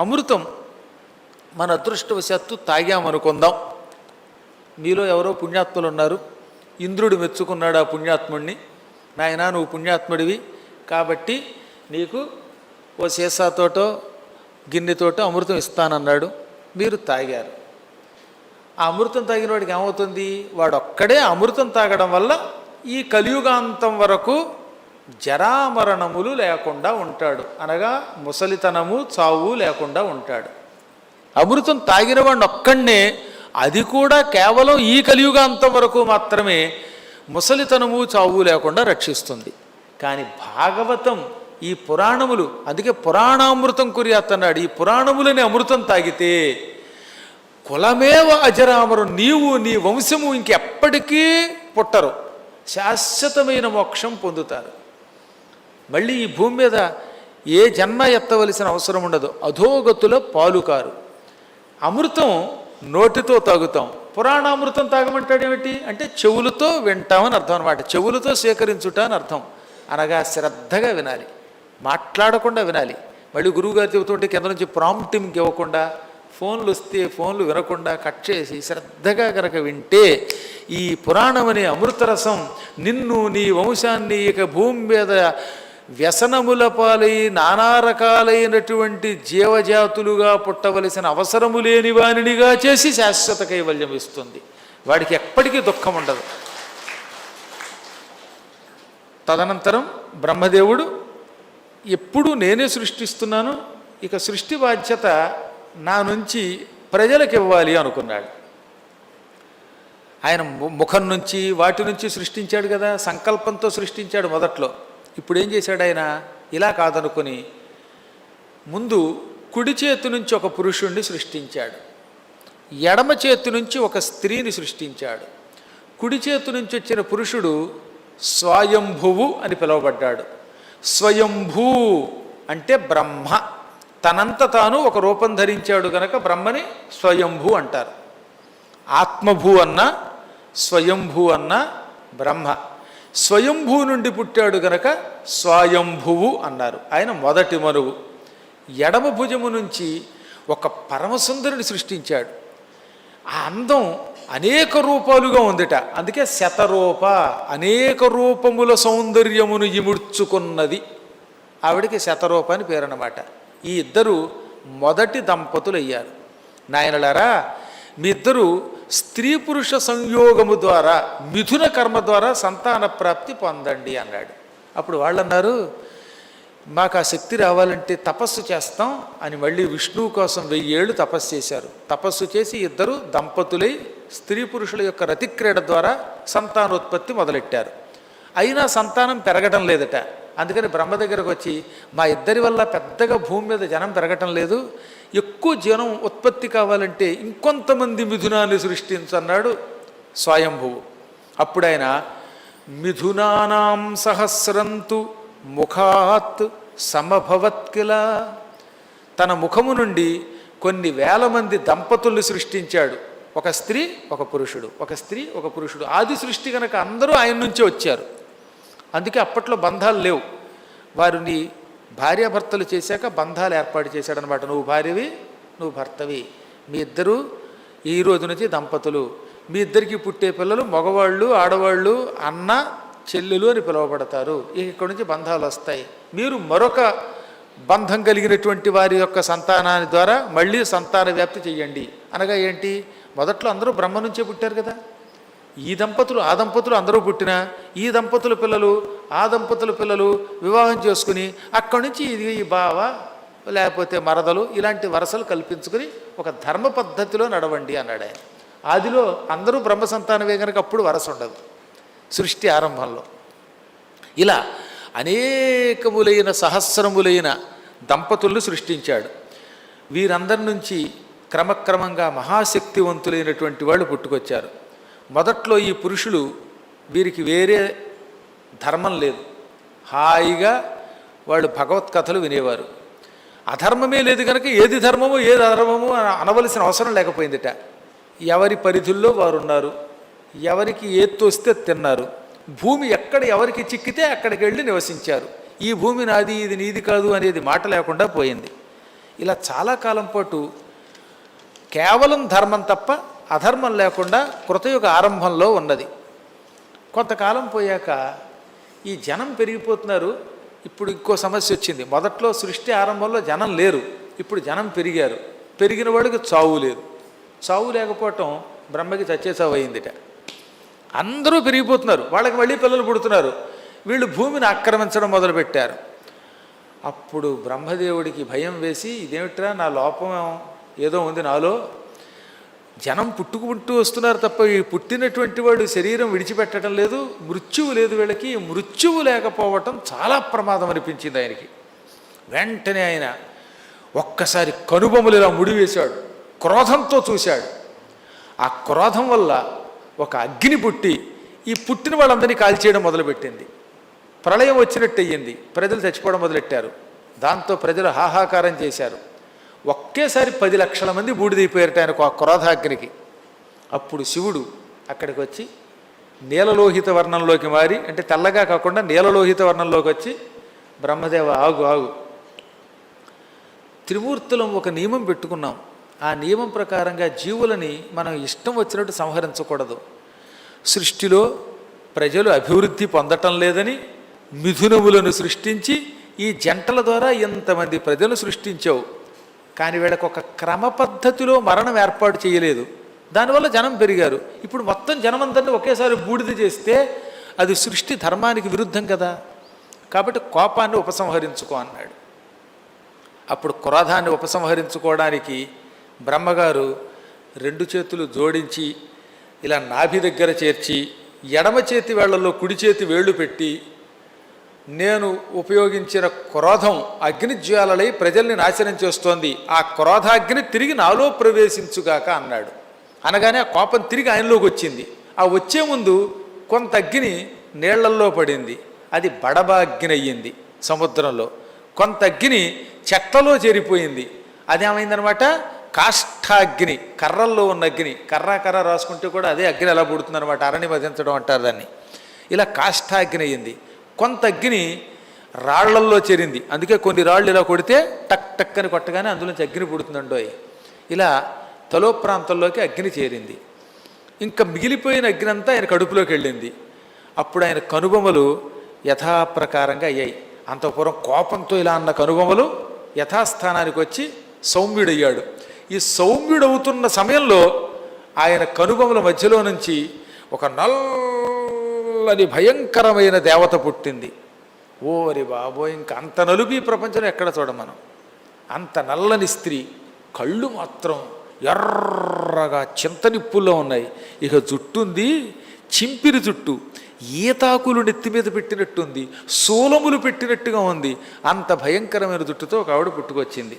అమృతం మన అదృష్టవశాత్తు తాగామనుకుందాం మీలో ఎవరో పుణ్యాత్ములు ఉన్నారు ఇంద్రుడు మెచ్చుకున్నాడు ఆ పుణ్యాత్ముడిని నాయన నువ్వు పుణ్యాత్ముడివి కాబట్టి నీకు ఓ సీసాతోటో గిన్నెతోటో అమృతం ఇస్తానన్నాడు. మీరు తాగారు. ఆ అమృతం తాగిన వాడికి ఏమవుతుంది? వాడొక్కడే అమృతం తాగడం వల్ల ఈ కలియుగాంతం వరకు జరామరణములు లేకుండా ఉంటాడు. అనగా ముసలితనము చావు లేకుండా ఉంటాడు. అమృతం తాగిన వాడిని ఒక్కడే అది కూడా కేవలం ఈ కలియుగాంతం వరకు మాత్రమే ముసలితనము చావు లేకుండా రక్షిస్తుంది. కానీ భాగవతం ఈ పురాణములు అందుకే పురాణామృతం కురియాత్ అన్నాడు ఈ పురాణములని అమృతం తాగితే కులమేవ అజరామరం నీవు నీ వంశము ఇంకెప్పటికీ పుట్టరు. శాశ్వతమైన మోక్షం పొందుతారు. మళ్ళీ ఈ భూమి మీద ఏ జన్మ ఎత్తవలసిన అవసరం ఉండదు. అధోగతుల పాలుకారు. అమృతం నోటితో తాగుతాం. పురాణామృతం తాగమంటాడేమిటి అంటే చెవులతో వింటామని అర్థం అనమాట చెవులతో సేకరించుట అని అర్థం. అనగా శ్రద్ధగా వినాలి. మాట్లాడకుండా వినాలి. మళ్ళీ గురువుగారు చెబుతుంటే కింద నుంచి ప్రాంప్టింగ్ ఇవ్వకుండా ఫోన్లు వస్తే ఫోన్లు వినకుండా కట్ చేసి శ్రద్ధగా కనుక వింటే ఈ పురాణం అనే అమృతరసం నిన్ను నీ వంశాన్ని ఇక భూమి మీద వ్యసనముల పాలై నానా రకాలైనటువంటి జీవజాతులుగా పుట్టవలసిన అవసరము లేని వానినిగా చేసి శాశ్వత కైవల్యం ఇస్తుంది. వాడికి ఎప్పటికీ దుఃఖం ఉండదు. తదనంతరం బ్రహ్మదేవుడు ఎప్పుడు నేనే సృష్టిస్తున్నాను ఇక సృష్టి బాధ్యత నా నుంచి ప్రజలకు ఇవ్వాలి అనుకున్నాడు. ఆయన ము- ముఖం నుంచి వాటి నుంచి సృష్టించాడు కదా సంకల్పంతో సృష్టించాడు మొదట్లో. ఇప్పుడు ఏం చేశాడు ఆయన ఇలా కాదనుకొని ముందు కుడి చేతి నుంచి ఒక పురుషుణ్ణి సృష్టించాడు. ఎడమ చేతి నుంచి ఒక స్త్రీని సృష్టించాడు. కుడి చేతి నుంచి వచ్చిన పురుషుడు స్వయంభువు అని పిలువబడ్డాడు. స్వయంభూ అంటే బ్రహ్మ. తనంత తాను ఒక రూపం ధరించాడు గనక బ్రహ్మని స్వయంభూ అంటారు. ఆత్మభూ అన్న స్వయంభూ అన్న బ్రహ్మ. స్వయంభూ నుండి పుట్టాడు గనక స్వయంభువు అన్నారు. ఆయన మొదటి మనువు ఎడమ భుజము నుంచి ఒక పరమసుందరుని సృష్టించాడు. ఆ అందం అనేక రూపాలుగా ఉందిట. అందుకే శతరూప అనేక రూపముల సౌందర్యమును ఇముడ్చుకున్నది. ఆవిడికి శతరూప అని పేరన్నమాట. ఈ ఇద్దరు మొదటి దంపతులు అయ్యారు నాయనలారా మీ ఇద్దరు స్త్రీ పురుష సంయోగము ద్వారా మిథున కర్మ ద్వారా సంతాన ప్రాప్తి పొందండి అన్నాడు. అప్పుడు వాళ్ళన్నారు మాకు ఆ శక్తి రావాలంటే తపస్సు చేస్తాం అని మళ్ళీ విష్ణువు కోసం వెయ్యేళ్ళు తపస్సు చేశారు. తపస్సు చేసి ఇద్దరు దంపతులై స్త్రీ పురుషుల యొక్క రతిక్రీడ ద్వారా సంతానోత్పత్తి మొదలెట్టారు. అయినా సంతానం పెరగడం లేదట. అందుకని బ్రహ్మ దగ్గరకు వచ్చి మా ఇద్దరి వల్ల పెద్దగా భూమి మీద జనం పెరగటం లేదు. ఎక్కువ జనం ఉత్పత్తి కావాలంటే ఇంకొంతమంది మిథునాన్ని సృష్టించన్నాడు స్వయంభువు. అప్పుడు ఆయన మిథునానాం సహస్రంతు ముఖాత్ సమభవత్కిల తన ముఖము నుండి కొన్ని వేల మంది దంపతుల్ని సృష్టించాడు. ఒక స్త్రీ ఒక పురుషుడు. ఒక స్త్రీ ఒక పురుషుడు. ఆది సృష్టి కనుక అందరూ ఆయన నుంచే వచ్చారు. అందుకే అప్పట్లో బంధాలు లేవు. వారిని భార్యాభర్తలు చేశాక బంధాలు ఏర్పాటు చేశాడనమాట నువ్వు భార్యవి నువ్వు భర్తవి. మీ ఇద్దరు ఈ రోజు నుంచి దంపతులు. మీ ఇద్దరికి పుట్టే పిల్లలు మగవాళ్ళు ఆడవాళ్ళు అన్న చెల్లెలు అని పిలువబడతారు. ఇక్కడి నుంచి బంధాలు వస్తాయి. మీరు మరొక బంధం కలిగినటువంటి వారి యొక్క సంతానాన్ని ద్వారా మళ్ళీ సంతాన వ్యాప్తి చెయ్యండి. అనగా ఏంటి? మొదట్లో అందరూ బ్రహ్మ నుంచే పుట్టారు కదా. ఈ దంపతులు ఆ దంపతులు అందరూ పుట్టిన ఈ దంపతుల పిల్లలు ఆ దంపతుల పిల్లలు వివాహం చేసుకుని అక్కడి నుంచి ఇది ఈ బావ లేకపోతే మరదలు ఇలాంటి వరసలు కల్పించుకుని ఒక ధర్మ పద్ధతిలో నడవండి అన్నాడు ఆయన. ఆదిలో అందరూ బ్రహ్మ సంతానమే కనుక అప్పుడు వరస ఉండదు. సృష్టి ఆరంభంలో. ఇలా అనేకములైన సహస్రములైన దంపతులను సృష్టించాడు. వీరందరి నుంచి క్రమక్రమంగా మహాశక్తివంతులైనటువంటి వాళ్ళు పుట్టుకొచ్చారు. మొదట్లో ఈ పురుషులు వీరికి వేరే ధర్మం లేదు. హాయిగా వాళ్ళు భగవత్ కథలు వినేవారు. అధర్మమే లేదు కనుక ఏది ధర్మమో ఏది అధర్మమో అని అనవలసిన అవసరం లేకపోయిందిట. ఎవరి పరిధుల్లో వారు ఉన్నారు ఎవరికి ఏది తోస్తే తిన్నారు భూమి ఎక్కడ ఎవరికి చిక్కితే అక్కడికి వెళ్ళి నివసించారు. ఈ భూమి నాది ఇది నీది కాదు అనేది మాట లేకుండా పోయింది. ఇలా చాలా కాలం పాటు కేవలం ధర్మం తప్ప అధర్మం లేకుండా కృతయుగ ఆరంభంలో ఉన్నది. కొంతకాలం పోయాక ఈ జనం పెరిగిపోతున్నారు. ఇప్పుడు ఇంకో సమస్య వచ్చింది. మొదట్లో సృష్టి ఆరంభంలో జనం లేరు. ఇప్పుడు జనం పెరిగారు. పెరిగిన వాడికి చావు లేదు. చావు లేకపోవటం బ్రహ్మకి చచ్చే చావు అయిందిట. అందరూ పెరిగిపోతున్నారు. వాళ్ళకి మళ్ళీ పిల్లలు పుడుతున్నారు. వీళ్ళు భూమిని ఆక్రమించడం మొదలుపెట్టారు. అప్పుడు బ్రహ్మదేవుడికి భయం వేసి ఇదేమిట్రా నా లోపం? ఏదో ఉంది నాలో. జనం పుట్టుకుంటూ వస్తున్నారు తప్ప ఈ పుట్టినటువంటి వాడు శరీరం విడిచిపెట్టడం లేదు మృత్యువు లేదు వీళ్ళకి. మృత్యువు లేకపోవటం చాలా ప్రమాదం అనిపించింది ఆయనకి. వెంటనే ఆయన ఒక్కసారి కనుబొమ్మలు ఇలా ముడివేశాడు క్రోధంతో చూశాడు. ఆ క్రోధం వల్ల ఒక అగ్ని పుట్టి ఈ పుట్టిన వాళ్ళందరినీ కాల్చేయడం మొదలుపెట్టింది. ప్రళయం వచ్చినట్టు అయ్యింది ప్రజలు చచ్చిపోవడం మొదలెట్టారు. దాంతో ప్రజలు హాహాకారం చేశారు. ఒకేసారి పది లక్షల మంది బూడిదైపోయారట ఆయనకు ఆ క్రోధాగ్నికి. అప్పుడు శివుడు అక్కడికి వచ్చి నీలలోహిత వర్ణంలోకి మారి అంటే తెల్లగా కాకుండా నీలలోహిత వర్ణంలోకి వచ్చి బ్రహ్మదేవ ఆగు ఆగు. త్రిమూర్తులం ఒక నియమం పెట్టుకున్నాం. ఆ నియమం ప్రకారంగా జీవులని మనం ఇష్టం వచ్చినట్టు సంహరించకూడదు. సృష్టిలో ప్రజలు అభివృద్ధి పొందటం లేదని మిథునములను సృష్టించి ఈ జంటల ద్వారా ఇంతమంది ప్రజలు సృష్టించావు. కానీ వీళ్ళకు ఒక క్రమ పద్ధతిలో మరణం ఏర్పాటు చేయలేదు. దానివల్ల జనం పెరిగారు. ఇప్పుడు మొత్తం జనమందరినీ ఒకేసారి బూడిద చేస్తే అది సృష్టి ధర్మానికి విరుద్ధం కదా. కాబట్టి కోపాన్ని ఉపసంహరించుకో అన్నాడు. అప్పుడు క్రోధాన్ని ఉపసంహరించుకోవడానికి బ్రహ్మగారు రెండు చేతులు జోడించి ఇలా నాభి దగ్గర చేర్చి ఎడమ చేతి వేళ్ళలో కుడి చేతి వేళ్ళు పెట్టి నేను ఉపయోగించిన క్రోధం అగ్నిజ్వాలలై ప్రజల్ని నాశనం చేస్తోంది. ఆ క్రోధాగ్ని తిరిగి నాలో ప్రవేశించుగాక అన్నాడు. అనగానే ఆ కోపం తిరిగి ఆయనలోకి వచ్చింది. ఆ వచ్చే ముందు కొంత అగ్ని నీళ్ళల్లో పడింది. అది బడబాగ్ని అయ్యింది సముద్రంలో. కొంత అగ్ని చెట్లలో చేరిపోయింది. అదేమైందనమాట? కాష్ఠాగ్ని కర్రల్లో ఉన్న అగ్ని. కర్ర కర్ర రాసుకుంటే కూడా అదే అగ్ని ఎలా పుడుతుందనమాట. అరణి మధించడం అంటారు దాన్ని. ఇలా కాష్ఠాగ్ని అయ్యింది. కొంత అగ్ని రాళ్ళల్లో చేరింది. అందుకే కొన్ని రాళ్ళు ఇలా కొడితే టక్ టక్ అని కొట్టగానే అందులోంచి అగ్ని పుడుతుందండోయ్. ఇలా తలో ప్రాంతంలోకి అగ్ని చేరింది. ఇంకా మిగిలిపోయిన అగ్ని అంతా ఆయన కడుపులోకి వెళ్ళింది. అప్పుడు ఆయన కనుబొమలు యథాప్రకారంగా అయ్యాయి. అంతపురం కోపంతో ఇలా అన్న కనుబొమలు యథాస్థానానికి వచ్చి సౌమ్యుడయ్యాడు. ఈ సౌమ్యుడవుతున్న సమయంలో ఆయన కనుబొమల మధ్యలో నుంచి ఒక నల్లని భయంకరమైన దేవత పుట్టింది. ఓరి బాబోయ్ ఇంకా అంత నలుపు ఈ ఎక్కడ చూడ మనం? అంత నల్లని స్త్రీ కళ్ళు మాత్రం ఎర్రగా చింతనిప్పుల్లో ఉన్నాయి. ఇక జుట్టుంది చింపిరి జుట్టు ఈతాకులు నెత్తి మీద పెట్టినట్టుంది సోలములు పెట్టినట్టుగా ఉంది. అంత భయంకరమైన జుట్టుతో ఒక ఆవిడ పుట్టుకొచ్చింది.